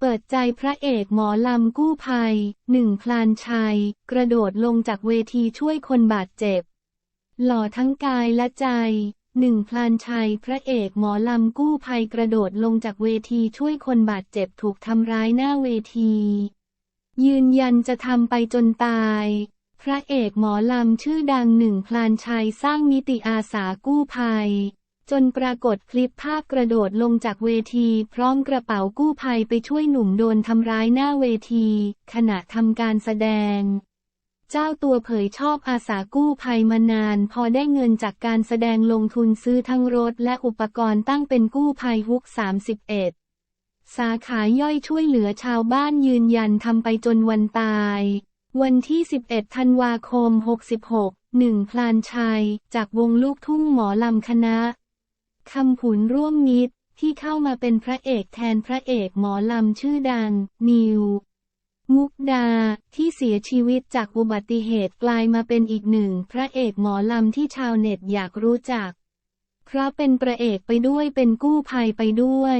เปิดใจพระเอกหมอลำกู้ภัยหนึ่งพลานชัย กระโดดลงจากเวทีช่วยคนบาดเจ็บ หล่อทั้งกายและใจหนึ่งพลานชัย พระเอกหมอลำกู้ภัยกระโดดลงจากเวทีช่วยคนบาดเจ็บถูกทำร้ายหน้าเวที ยืนยันจะทำไปจนตาย พระเอกหมอลำชื่อดังหนึ่งพลานชัยสร้างมิติอาสากู้ภัย จนปรากฏคลิปภาพกระโดดลงจากเวที พร้อมกระเป๋ากู้ภัยไปช่วยหนุ่มโดนทำร้ายหน้าเวที ขณะทำการแสดง เจ้าตัวเผยชอบอาสากู้ภัยมานาน พอได้เงินจากการแสดงลงทุนซื้อทั้งรถและอุปกรณ์ตั้งเป็นกู้ภัยฮุก 31 สาขาย่อยช่วยเหลือชาวบ้านยืนยันทำไปจนวันตาย วันที่ 11 ธันวาคม 66หนึ่งพลานชัย จากวงลูกทุ่งหมอลำคณะ คำผุนร่วมมิตรที่เข้ามาเป็นพระเอกแทนพระเอกหมอลำชื่อดัง นิว มุกดา ที่เสียชีวิตจากอุบัติเหตุกลายมาเป็นอีกหนึ่ง พระเอกหมอลำที่ชาวเน็ตอยากรู้จัก เพราะเป็นประเอกไปด้วยเป็นกู้ภัยไปด้วย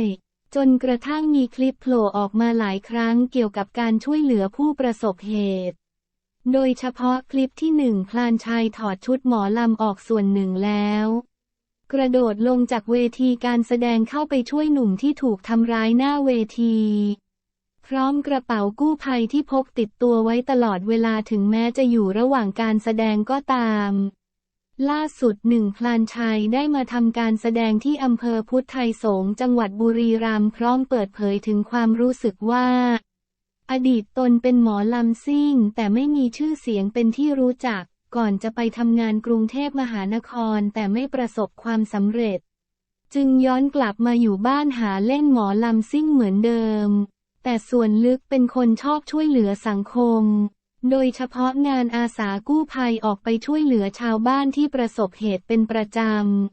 จนกระทั่งมีคลิปโผล่ออกมาหลายครั้งเกี่ยวกับการช่วยเหลือผู้ประสบเหตุ โดยเฉพาะคลิปที่หนึ่งพลานชัยถอดชุดหมอลำออกส่วนหนึ่งแล้ว กระโดดลงจากเวทีการแสดงเข้าไปช่วยหนุ่มที่ถูกทำร้ายหน้าเวที พร้อมกระเป๋ากู้ภัยที่พกติดตัวไว้ตลอดเวลาถึงแม้จะอยู่ระหว่างการแสดงก็ตาม ล่าสุดหนึ่งพลานชัยได้มาทำการแสดงที่อำเภอพุทธไทยสงฆ์จังหวัดบุรีรัมย์พร้อมเปิดเผยถึงความรู้สึกว่า อดีตตนเป็นหมอลำซิ่งแต่ไม่มีชื่อเสียงเป็นที่รู้จัก ก่อนจะไปทำงานกรุงเทพมหานครแต่ไม่ประสบความสำเร็จ จึงย้อนกลับมาอยู่บ้านหาเล่นหมอลำซิ่งเหมือนเดิม แต่ส่วนลึกเป็นคนชอบช่วยเหลือสังคม โดยเฉพาะงานอาสากู้ภัยออกไปช่วยเหลือชาวบ้านที่ประสบเหตุเป็นประจ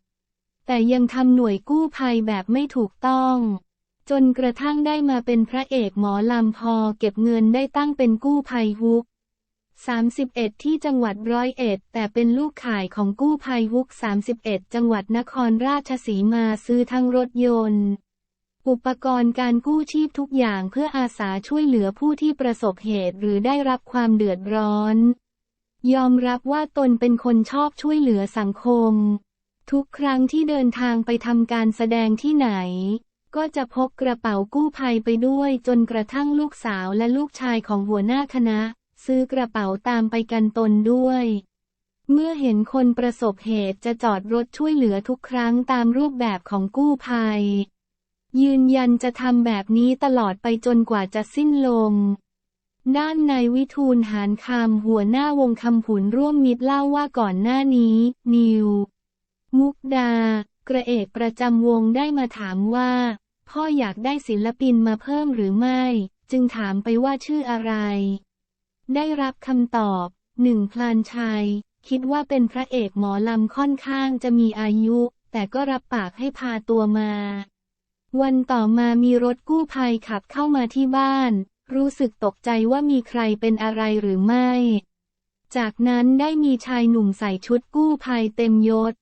ำ แต่ยังทำหน่วยกู้ภัยแบบไม่ถูกต้องจนกระทั่งได้มาเป็นพระเอกหมอลำพอเก็บเงินได้ตั้งเป็นกู้ภัยฮุก 31 ที่จังหวัดร้อยเอ็ด แต่เป็นลูกข่ายของกู้ภัยฮุก 31 จังหวัดนครราชสีมาซื้อทั้งรถยนต์ อุปกรณ์การกู้ชีพทุกอย่างเพื่ออาสาช่วยเหลือผู้ที่ประสบเหตุหรือได้รับความเดือดร้อน ยอมรับว่าตนเป็นคนชอบช่วยเหลือสังคม ทุกครั้งที่เดินทางไปทำการแสดงที่ไหน ก็จะพกกระเป๋ากู้ภัยไปด้วยจนกระทั่งลูกสาวและลูกชายของหัวหน้าคณะ ซื้อกระเป๋าตามไปกันตนด้วย เมื่อเห็นคนประสบเหตุจะจอดรถช่วยเหลือทุกครั้งตามรูปแบบของกู้ภัย ยืนยันจะทำแบบนี้ตลอดไปจนกว่าจะสิ้นลมด้านนายวิทูลหานคำหัวหน้าวงคำผุนร่วมมิตรเล่าว่าก่อนหน้านี้ นิว มุกดา กระเอกประจำวงได้มาถามว่า พ่ออยากได้ศิลปินมาเพิ่มหรือไม่ จึงถามไปว่าชื่ออะไร ได้รับคำตอบหนึ่งพลานชัย คิดว่าเป็นพระเอกหมอลำค่อนข้างจะมีอายุ แต่ก็รับปากให้พาตัวมา วันต่อมามีรถกู้ภัยขับเข้ามาที่บ้าน รู้สึกตกใจว่ามีใครเป็นอะไรหรือไม่ จากนั้นได้มีชายหนุ่มใส่ชุดกู้ภัยเต็มยศ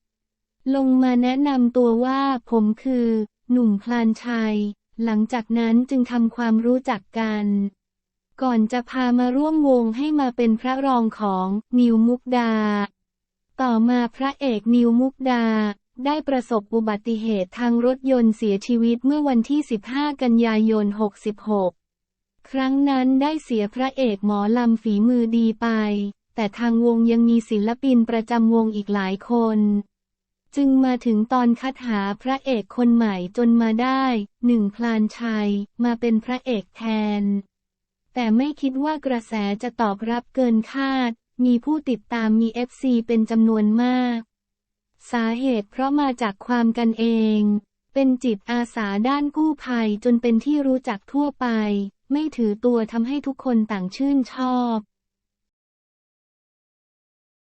ลงมาแนะนำตัวว่าผมคือ หนุ่มพลานชัย หลังจากนั้นจึงทำความรู้จักกัน ก่อนจะพามาร่วมวงให้มาเป็นพระรองของนิวมุกดา ต่อมาพระเอกนิวมุกดา ได้ประสบอุบัติเหตุทางรถยนต์เสียชีวิตเมื่อวันที่ 15 กันยายน 66 ครั้งนั้นได้เสียพระเอกหมอลำฝีมือดีไป แต่ทางวงยังมีศิลปินประจำวงอีกหลายคน จึงมาถึงตอนคัดหาพระเอกคนใหม่จนมาได้หนึ่งพลานชัย มาเป็นพระเอกแทน แต่ไม่คิดว่ากระแสจะตอบรับเกินคาด มีผู้ติดตามมี FC เป็นจำนวนมาก สาเหตุเพราะมาจากความกันเอง เป็นจิตอาสาด้านกู้ภัยจนเป็นที่รู้จักทั่วไป ไม่ถือตัวทำให้ทุกคนต่างชื่นชอบ